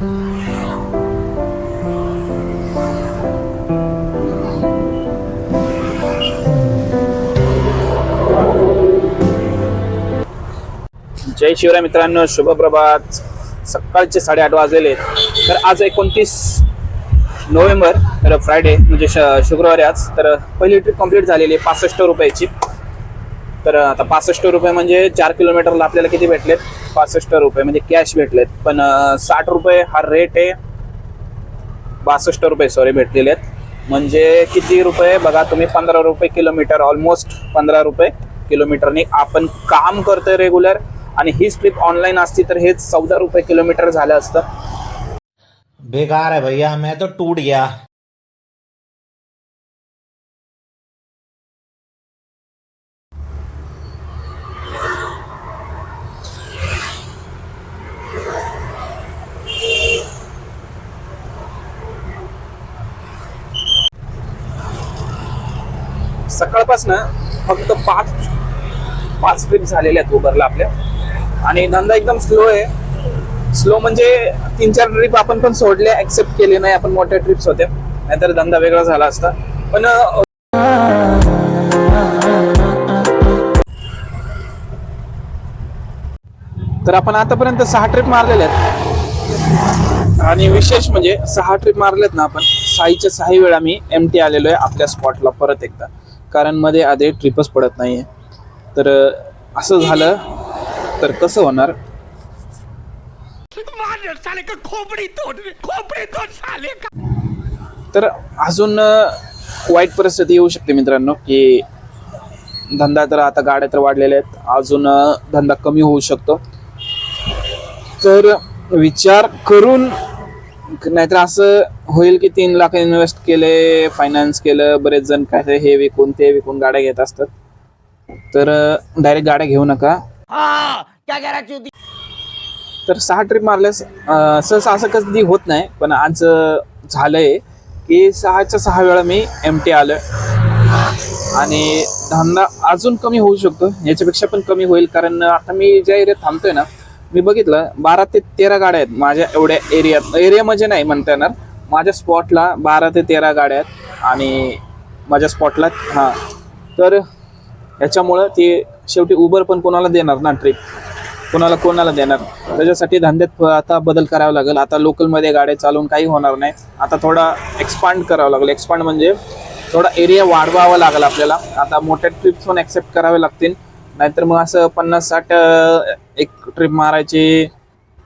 जय शिवराय मित्रांनो शुभप्रभात सकाळचे साडेआठ वाजलेले तर आज एकोणतीस नोव्हेंबर तर फ्रायडे म्हणजे श- शुक्रवारी आज. तर पहिली ट्रिप कंप्लीट झालेली आहे पासष्ट रुपयाची. तर आता पासष्ट रुपये म्हणजे चार किलोमीटरला आपल्याला किती भेटलेत? पासष्ट रुपये म्हणजे कॅश भेटलेत. पण साठ रुपये हा रेट आहे. बासष्ट रुपये सॉरी भेटलेले आहेत. म्हणजे किती रुपये? बघा तुम्ही पंधरा रुपये किलोमीटर ऑलमोस्ट पंधरा रुपये किलोमीटरने आपण काम करतोय रेग्युलर आणि ही ट्रिप ऑनलाईन असती तर हेच चौदा रुपये किलोमीटर झालं असतं. बेकार आहे भैया मैं तो टूट गया. सकाळपासनं फक्त पाच पाच ट्रिप झालेल्या आहेत उबरला आपल्या. आणि धंदा एकदम स्लो आहे. स्लो म्हणजे तीन चार ट्रिप आपण पण सोडले ऍक्सेप्ट केले नाही आपण मोठ्या ट्रिप्स होत्या. नाहीतर धंदा वेगळा झाला असता. पण तर आपण आतापर्यंत सहा ट्रिप मारलेल्या आहेत. आणि विशेष म्हणजे सहा ट्रिप मारलेत ना आपण. साईच्या सहा वेळा मी एम टी आलेलो आहे आपल्या स्पॉटला परत एकदा. कारण मध्ये आधी ट्रिपच पडत नाहीये. तर अं, असं झालं तर कसं होणार? तर अजून वाईट परिस्थिती येऊ शकते मित्रांनो की धंदा तर आता गाड्या तर वाढलेल्या आहेत. अजून धंदा कमी होऊ शकतो. तर विचार करून नाहीतर असं होईल की तीन लाख इन्व्हेस्ट केले फायनान्स केलं बरेच जण काय हे विकून ते विकून गाड्या घेत असतात. तर डायरेक्ट गाड्या घेऊ नका. तर सहा ट्रिप मारल्यास सहसा असं कधी होत नाही पण आज झालंय की सहाच्या सहा वेळा मी एम टी आलं आणि धंदा अजून कमी होऊ शकतो याच्यापेक्षा पण कमी होईल कारण आता मी ज्या एरियात थांबतोय ना मी बघितलं बारा ते तेरा गाड्या आहेत माझ्या एवढ्या एरियात. एरिया म्हणजे नाही म्हणता येणार. माझ्या स्पॉटला बारा ते तेरा गाड्या आहेत आणि माझ्या स्पॉटला हां. तर ह्याच्यामुळं ते शेवटी उबर पण कोणाला देणार ना ट्रिप कोणाला कोणाला देणार? त्याच्यासाठी धंद्यात आता बदल करावा लागेल. आता लोकलमध्ये गाड्या चालवून काही होणार नाही. आता थोडा एक्सपांड करावं लागेल. एक्सपांड म्हणजे थोडा एरिया वाढवावा लागेल आपल्याला. आता मोठ्या ट्रिप्स पण ॲक्सेप्ट करावे लागतील. नाहीतर मग असं पन्नास साठ एक ट्रिप मारायची.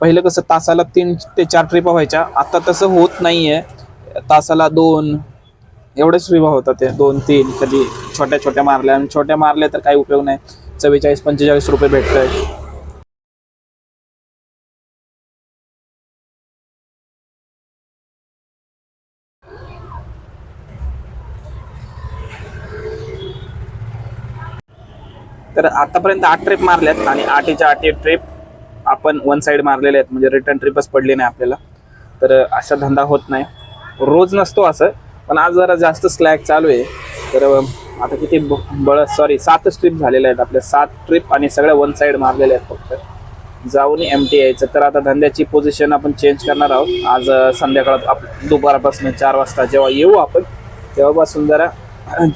पहिलं कसं तासाला तीन ते चार ट्रिपा व्हायच्या. आता तसं होत नाही आहे तासाला दोन. एवढेच ट्रिपा होतात ते दोन तीन. कधी छोट्या छोट्या मारल्या. आणि छोट्या मारल्या तर काही उपयोग नाही. चव्वेचाळीस पंचेचाळीस रुपये भेटत आहेत तर आतापर्यंत आठ ट्रिप मारल्यात आणि आठीच्या आठी ट्रिप आपण वन साईड मारलेले आहेत. म्हणजे रिटर्न ट्रिपच पडली नाही आपल्याला. तर असा धंदा होत नाही. रोज नसतो असं पण आज जरा जास्त स्लॅग चालू आहे. तर आता किती ब- बळ सॉरी सातच ट्रिप झालेल्या आहेत आपल्या सात ट्रिप आणि सगळ्या वन साईड मारलेल्या आहेत फक्त. जाऊन एम टी यायचं तर आता धंद्याची पोझिशन आपण चेंज करणार आहोत. आज संध्याकाळ संध्याकाळात आप दुपारपासून चार वाजता जेव्हा येऊ आपण तेव्हापासून जरा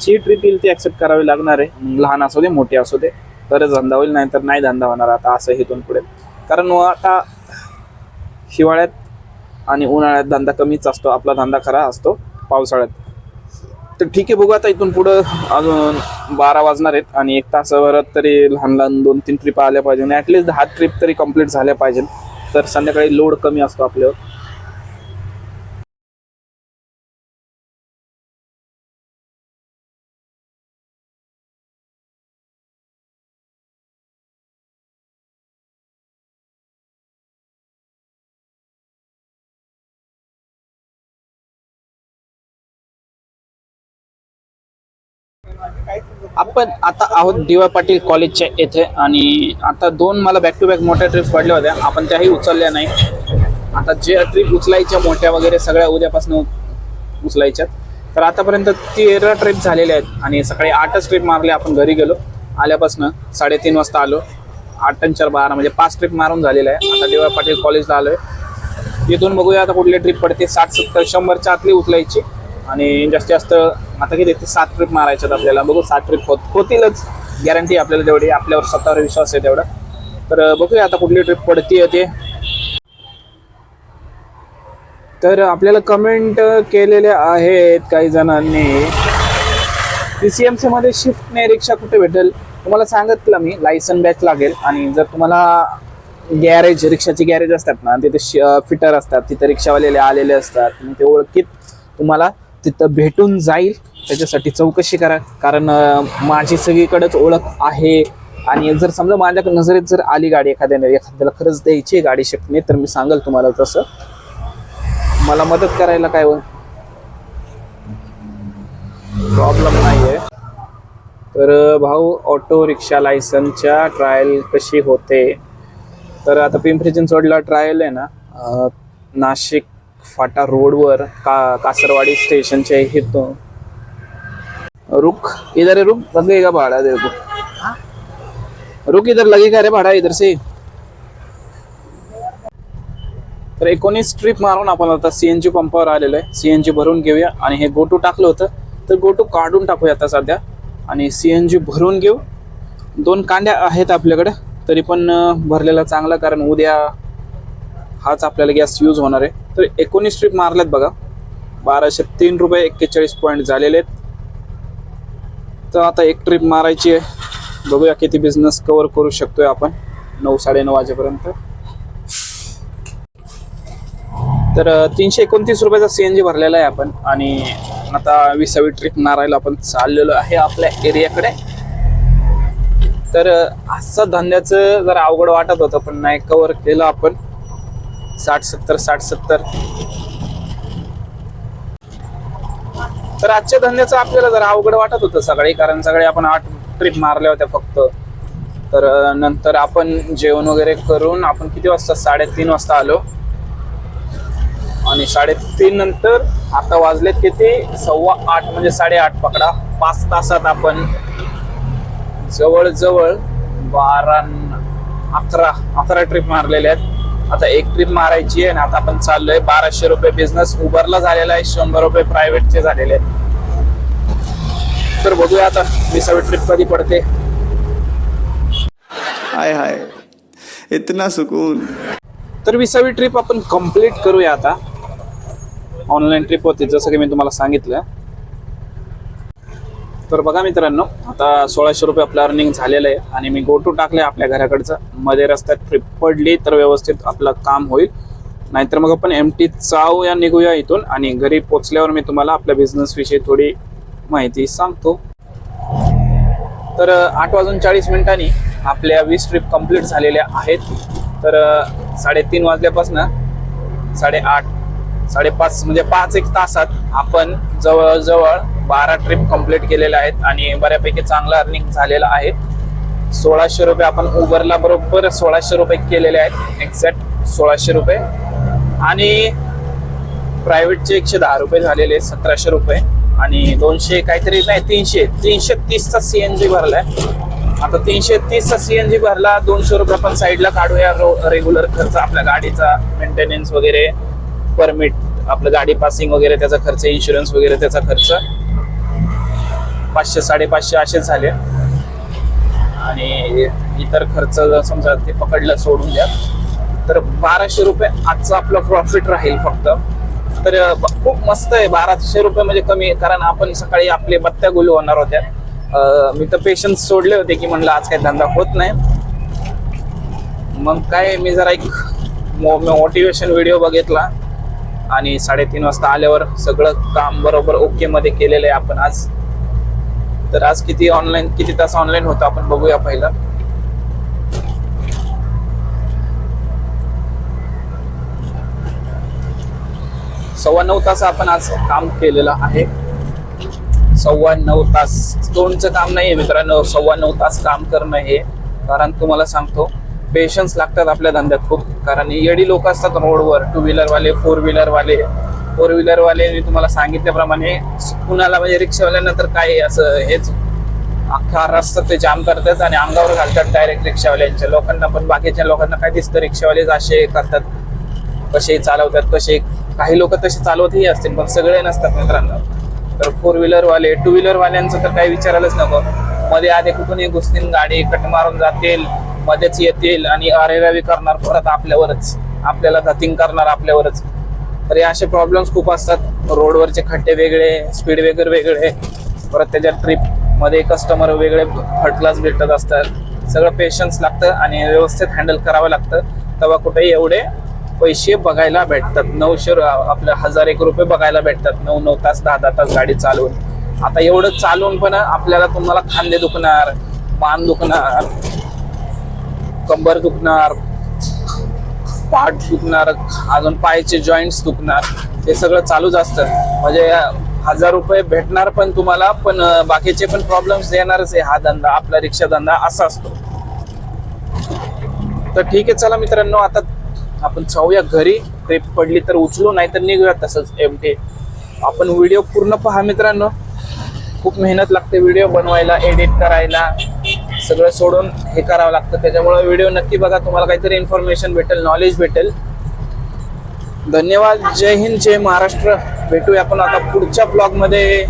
जी ट्रिप येईल ती ॲक्सेप्ट करावी लागणार आहे. लहान असू दे मोठी असू दे. तरच धंदा होईल नाही तर नाही धंदा होणार आता असं हेतून पुढे. कारण आता हिवाळ्यात आणि उन्हाळ्यात धंदा कमीच असतो आपला धंदा खरा असतो पावसाळ्यात. तर ठीक आहे बघू आता इथून पुढं अजून बारा वाजणार आहेत आणि एक तासाभरात तरी लहान लहान दोन तीन ट्रिप आल्या पाहिजे. आणि ॲटलिस्ट दहा ट्रिप तरी कंप्लीट झाल्या पाहिजे तर संध्याकाळी लोड कमी असतो आपल्यावर. आपण आता आहोत दिवा पाटील कॉलेजच्या येथे आणि आता दोन मला बॅक टू बॅक मोठ्या ट्रिप पडल्या होत्या. आपण त्याही उचलल्या नाही. आता जे ट्रिप उचलायच्या मोठ्या वगैरे सगळ्या उद्यापासून उचलायच्यात. तर आतापर्यंत तेरा ट्रिप झालेल्या आहेत आणि सकाळी आठच ट्रिप मारले आपण घरी गेलो. आल्यापासून साडेतीन वाजता आलो. आठ चार बारा म्हणजे पाच ट्रिप मारून झालेल्या आहे. आता डी पाटील कॉलेजला आलोय. इथून बघूया आता कुठली ट्रिप पडते साठ सत्तर शंभरच्या आतली उचलायची. आणि जास्तीत जास्त आता किती ते सात ट्रिप मारायच्यात आपल्याला. बघू सात ट्रिप होत होतीलच. गॅरंटी आपल्याला तेवढी. आपल्यावर स्वतःवर विश्वास आहे तेवढा. तर बघूया आता कुठली ट्रिप पडते ते. तर आपल्याला कमेंट केलेले आहेत काही जणांनी. पी सी एममध्ये शिफ्ट नाही रिक्षा कुठे भेटेल? तुम्हाला सांगितलं मी. लायसन बॅच लागेल. आणि जर तुम्हाला गॅरेज रिक्षाची गॅरेज असतात ना तिथे फिटर असतात. तिथे रिक्षावालेले आलेले असतात. ते ओळखीत. तुम्हाला तिथं भेटून जाईल. त्याच्यासाठी चौकशी करा. कारण माझी सगळीकडेच ओळख आहे. आणि जर समजा माझ्या नजरेत जर आली गाडी एखाद्याने एखाद्याला खरंच द्यायची आहे गाडी शिकणे तर मी सांगेल तुम्हाला तसं. मला मदत करायला काय प्रॉब्लेम नाही आहे तर भाऊ ऑटो रिक्षा लायसनच्या ट्रायल कशी होते? तर आता पिंपरी चिंचवडला ट्रायल आहे ना. नाशिक फाटा रोडवर का कासरवाडी स्टेशनच्या इथून रुक इधर है रुक लगेगा भाड़ा को रुक इधर लगेगा रे भाड़ा इधर से. तर एकोणीस ट्रिप मारून आपण आता सीएनजी पंपावर आलेलो आहे. सीएनजी भरून घेऊया आणि हे गोटू टाकलं होतं. तर गोटू काढून टाकूया आता सध्या. आणि सीएनजी भरून घेऊ. दोन कांड्या आहेत आपल्याकडे. तरी पण भरलेला चांगला कारण उद्या हाच आपल्याला गॅस यूज होणार आहे. तर एकोणीस ट्रिप मारल्यात बघा. बाराशे तीन रुपये एक्केचाळीस पॉईंट झालेले आहेत. तर आता एक ट्रिप मारायची आहे. बघूया किती बिझनेस कव्हर करू शकतोय आपण. नऊ साडेनऊ वाजेपर्यंत. तर तीनशे एकोणतीस रुपयाचा सी एन जी भरलेला आहे आपण. आणि आता विसावी ट्रिप मारायला आपण चाललेलो आहे आपल्या एरियाकडे तर असं धंद्याचं जरा अवघड वाटत होतं पण नाही. कवर केलं आपण. साठ सत्तर साठ सत्तर. तर आजच्या धंद्याचं आपल्याला जरा अवघड वाटत होतं सगळे कारण सगळे आपण आठ ट्रिप मारल्या होत्या फक्त. तर नंतर आपण जेवण वगैरे करून आपण किती वाजता? साडेतीन वाजता आलो. आणि साडेतीन नंतर आता वाजलेत किती? सव्वा आठ म्हणजे साडेआठ पकडा. पाच तासात आपण जवळजवळ बारा अकरा अकरा ट्रिप मारलेल्या आहेत. आता एक ट्रिप मारायची आहे आणि आता आपण चाललोय. बाराशे रुपये बिझनेस उबरला झालेला आहे शंभर रुपये प्रायव्हेटचे झालेले आहेत. तर बघूया आता विसावी ट्रिप कधी पडते. हाय हाय. इतना सुकून. तर विसावी ट्रिप आपण कंप्लीट करूया आता. ऑनलाईन ट्रिप होती जसं की मी तुम्हाला सांगितलं. तर बघा मित्रांनो आता सोळाशे रुपये आपलं अर्निंग झालेलं आहे आणि मी गोटू टाकले आपल्या घराकडचं. मध्ये रस्त्यात ट्रिप पडली तर व्यवस्थित आपलं काम होईल. नाहीतर मग आपण एम टी चावूया निघूया इथून आणि घरी पोचल्यावर मी तुम्हाला आपल्या बिझनेस विषयी थोडी माहिती सांगतो. तर आठ वाजून चाळीस मिनिटांनी आपल्या वीस ट्रिप कंप्लीट झालेल्या आहेत. तर साडेतीन वाजल्यापासून साडेआठ साडेपाच म्हणजे पाच एक तासात आपण जवळजवळ बारा ट्रिप कंप्लीट केलेल्या आहेत आणि बऱ्यापैकी चांगलं अर्निंग झालेलं आहे. सोळाशे रुपये आपण उबरला बरोबर सोळाशे रुपये केलेले आहेत एक्झॅक्ट सोळाशे रुपये. आणि प्रायव्हेटचे एकशे दहा रुपये झालेले सतराशे रुपये. आणि दोनशे काहीतरी नाही तीनशे तीनशे तीसचा सी एन जी भरला भरलाय. आता तीनशे तीसचा सी एन जी भरला दोनशे रुपये आपण साईडला काढूया रेग्युलर खर्च आपल्या गाडीचा मेंटेनन्स वगैरे परमिट आपलं गाडी पासिंग वगैरे त्याचा खर्च इन्शुरन्स वगैरे त्याचा खर्च. पाचशे साडेपाचशे असेच झाले. आणि इतर खर्च जर समजा ते पकडलं सोडून द्या तर बाराशे रुपये आजचं आपलं प्रॉफिट राहील फक्त. तर खूप मस्त आहे. बाराशे रुपये म्हणजे कमी आहे. कारण आपण सकाळी आपले बत्त्या गुलू होणार होत्या. मी तर पेशन्स सोडले होते की म्हणलं आज काही धंदा होत नाही. मग काय मी जरा एक मोटिवेशन व्हिडिओ बघितला. आणि साडेतीन वाजता आल्यावर सगळं काम बरोबर ओके मध्ये केलेलं आहे आपण आज. तर आज किती ऑनलाईन किती तास ऑनलाईन होतं? आपण बघूया पहिलं. सव्वा नऊ तास आपण आज काम केलेलं आहे. सव्वा नऊ तास. दोनचं काम नाही आहे मित्रांनो. सव्वा नऊ तास काम करणं हे. कारण तुम्हाला सांगतो पेशन्स लागतात आपल्या धंद्यात खूप. कारण येडी लोक असतात रोडवर टू व्हीलरवाले फोर व्हीलरवाले फोर व्हीलरवाले मी तुम्हाला सांगितल्याप्रमाणे कुणाला म्हणजे रिक्षावाल्यांना तर काय असं हेच अख्खा रस्ता ते जाम करतात आणि अंगावर घालतात डायरेक्ट रिक्षावाल्यांच्या लोकांना पण बाकीच्या लोकांना काय दिसतं रिक्षावालेच असे करतात कसे चालवतात कसे काही लोक तसे चालवतही असतील पण सगळे नसतात मित्रांनो. तर फोर व्हीलरवाले टू व्हीलरवाल्यांचं तर काही विचारायलाच नको. मध्ये आधी कुठूनही घुसतील गाडी कट मारून जातील मध्येच येतील आणि अरेरावी करणार परत आपल्यावरच. आपल्याला धतिंग करणार आपल्यावरच. तर हे असे प्रॉब्लेम्स खूप असतात. रोडवरचे खड्डे वेगळे स्पीड वेगर वेगळे. परत त्याच्या ट्रिपमध्ये कस्टमर वेगळे थर्ड क्लास भेटत असतात. सगळं पेशन्स लागतं आणि व्यवस्थित हँडल करावं लागतं. तेव्हा कुठेही एवढे पैसे बघायला भेटतात. नऊशे रु- आपले हजार एक रुपये बघायला भेटतात. नऊ नऊ तास दहा दहा तास गाडी चालवून. आता एवढं चालवून पण आपल्याला तुम्हाला खांदे दुखणार मान दुखणार कंबर दुखणार पाठ दुखणार अजून पायाचे जॉईंट्स दुखणार हे सगळं चालूच असतं. म्हणजे हजार रुपये भेटणार पण तुम्हाला पण बाकीचे पण प्रॉब्लेम्स देणारच आहे. हा धंदा आपला रिक्षा धंदा असा असतो. तर ठीक आहे चला मित्रांनो आता आपण जाऊया घरी. ट्रिप पडली तर उचलू नाही तर निघूया तसंच एम टी आपण व्हिडिओ पूर्ण पहा मित्रांनो. खूप मेहनत लागते व्हिडिओ बनवायला एडिट करायला. सगळं सोडून हे करावं लागतं. त्याच्यामुळे व्हिडिओ नक्की बघा. तुम्हाला काहीतरी इन्फॉर्मेशन भेटेल नॉलेज भेटेल. धन्यवाद. जय हिंद जय महाराष्ट्र. भेटूया आपण आता पुढच्या ब्लॉगमध्ये